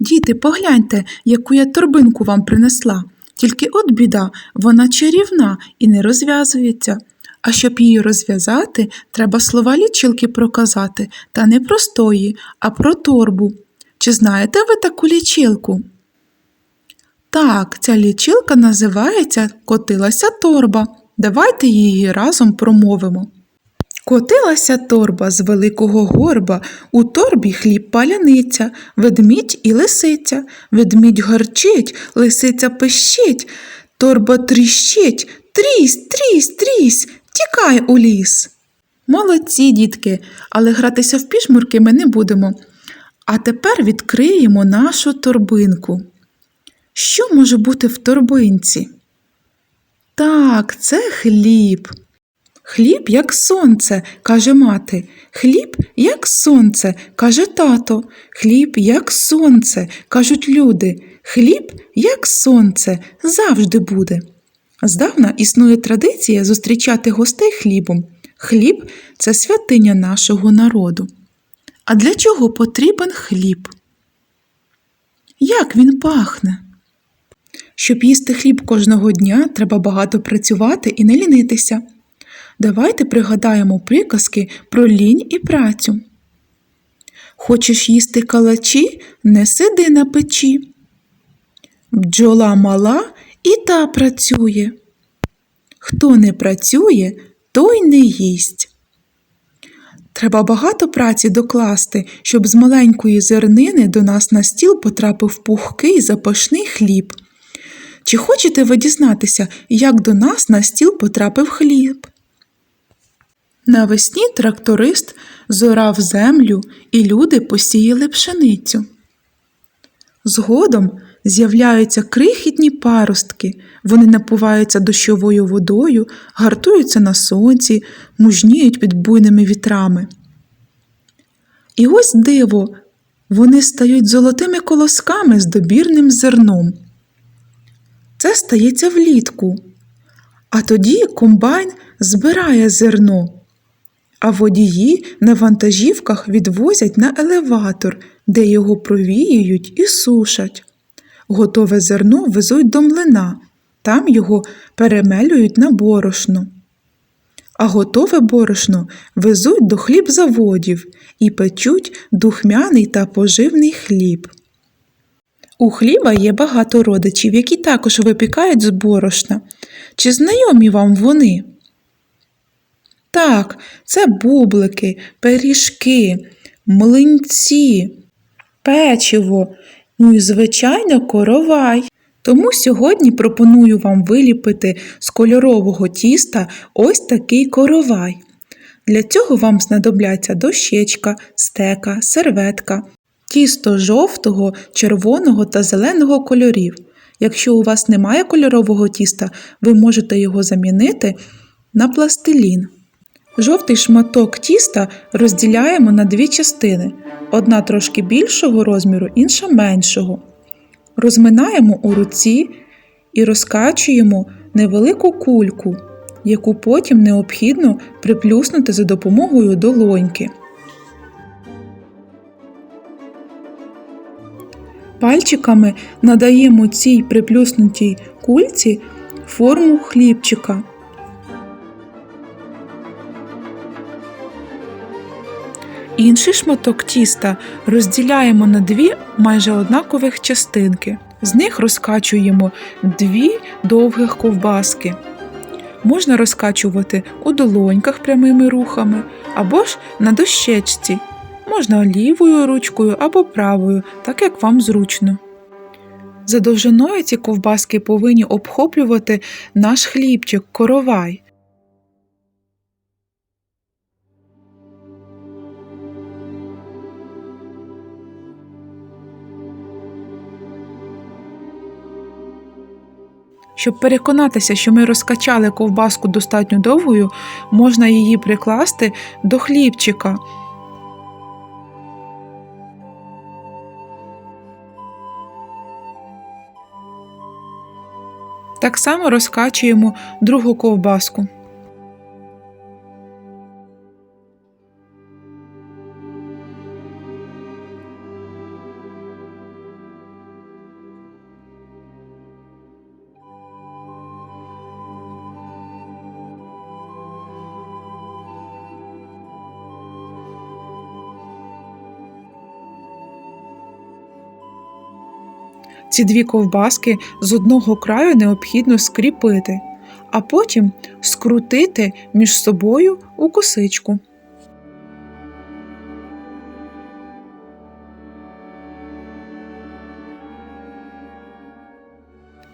Діти, погляньте, яку я торбинку вам принесла. Тільки от біда, вона чарівна і не розв'язується. А щоб її розв'язати, треба слова лічилки проказати, та не простої, а про торбу. Чи знаєте ви таку лічилку? Так, ця лічилка називається Котилася торба. Давайте її разом промовимо. Котилася торба з великого горба, у торбі хліб паляниця, ведмідь і лисиця. Ведмідь гарчить, лисиця пищить, торба тріщить, трісь, трісь, трісь, тікай у ліс. Молодці, дітки, але гратися в пішмурки ми не будемо. А тепер відкриємо нашу торбинку. Що може бути в торбинці? Так, це хліб. Хліб як сонце, каже мати. Хліб як сонце, каже тато. Хліб як сонце, кажуть люди. Хліб як сонце завжди буде. Здавна існує традиція зустрічати гостей хлібом. Хліб це святиня нашого народу. А для чого потрібен хліб? Як він пахне? Щоб їсти хліб кожного дня, треба багато працювати і не лінитися. Давайте пригадаємо приказки про лінь і працю. Хочеш їсти калачі, не сиди на печі. Бджола мала і та працює. Хто не працює, той не їсть. Треба багато праці докласти, щоб з маленької зернини до нас на стіл потрапив пухкий запашний хліб. Чи хочете ви дізнатися, як до нас на стіл потрапив хліб? Навесні тракторист зорав землю, і люди посіяли пшеницю. Згодом з'являються крихітні паростки, вони напуваються дощовою водою, гартуються на сонці, мужніють під буйними вітрами. І ось диво, вони стають золотими колосками з добірним зерном. Це стається влітку. А тоді комбайн збирає зерно, а водії на вантажівках відвозять на елеватор, де його провіюють і сушать. Готове зерно везуть до млина, там його перемелюють на борошно. А готове борошно везуть до хлібзаводів і печуть духмяний та поживний хліб. У хліба є багато родичів, які також випікають з борошна. Чи знайомі вам вони? Так, це бублики, пиріжки, млинці, печиво, ну і, звичайно, коровай. Тому сьогодні пропоную вам виліпити з кольорового тіста ось такий коровай. Для цього вам знадобляться дощечка, стека, серветка, тісто жовтого, червоного та зеленого кольорів. Якщо у вас немає кольорового тіста, ви можете його замінити на пластилін. Жовтий шматок тіста розділяємо на дві частини: одна трошки більшого розміру, інша меншого. Розминаємо у руці і розкачуємо невелику кульку, яку потім необхідно приплюснути за допомогою долоньки. Пальчиками надаємо цій приплюснутій кульці форму хлібчика. Інший шматок тіста розділяємо на дві майже однакових частинки. З них розкачуємо дві довгих ковбаски. Можна розкачувати у долоньках прямими рухами або ж на дощечці. Можна лівою ручкою або правою, так як вам зручно. За довжиною ці ковбаски повинні обхоплювати наш хлібчик, коровай. Щоб переконатися, що ми розкачали ковбаску достатньо довгою, можна її прикласти до хлібчика. Так само розкачуємо другу ковбаску. Ці дві ковбаски з одного краю необхідно скріпити, а потім скрутити між собою у косичку.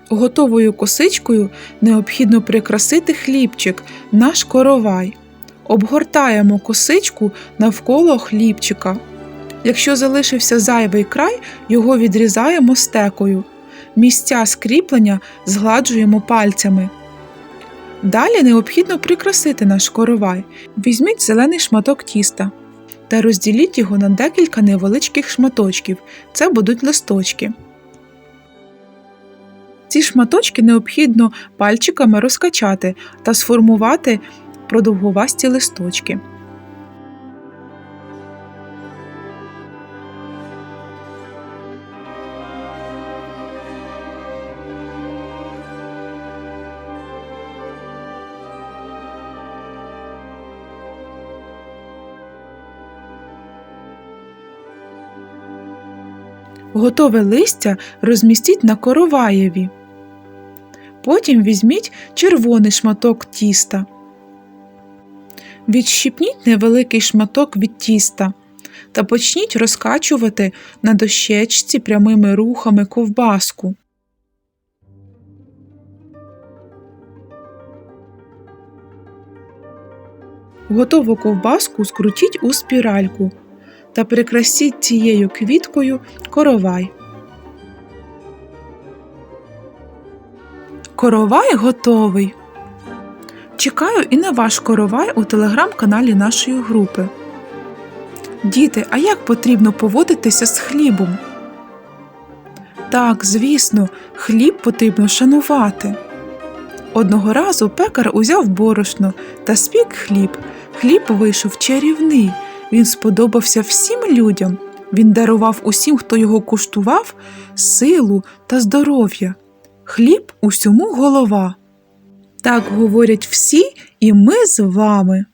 Готовою косичкою необхідно прикрасити хлібчик, наш коровай. Обгортаємо косичку навколо хлібчика. Якщо залишився зайвий край, його відрізаємо стекою. Місця скріплення згладжуємо пальцями. Далі необхідно прикрасити наш коровай. Візьміть зелений шматок тіста та розділіть його на декілька невеличких шматочків. Це будуть листочки. Ці шматочки необхідно пальчиками розкачати та сформувати продовгувасті листочки. Готове листя розмістіть на короваєві. Потім візьміть червоний шматок тіста. Відщипніть невеликий шматок від тіста та почніть розкачувати на дощечці прямими рухами ковбаску. Готову ковбаску скрутіть у спіральку та прикрасіть цією квіткою коровай. Коровай готовий. Чекаю і на ваш коровай у телеграм-каналі нашої групи. Діти, а як потрібно поводитися з хлібом? Так, звісно, хліб потрібно шанувати. Одного разу пекар узяв борошно та спік хліб. Хліб вийшов чарівний. Він сподобався всім людям. Він дарував усім, хто його куштував, силу та здоров'я. Хліб усьому голова. Так говорять всі, і ми з вами.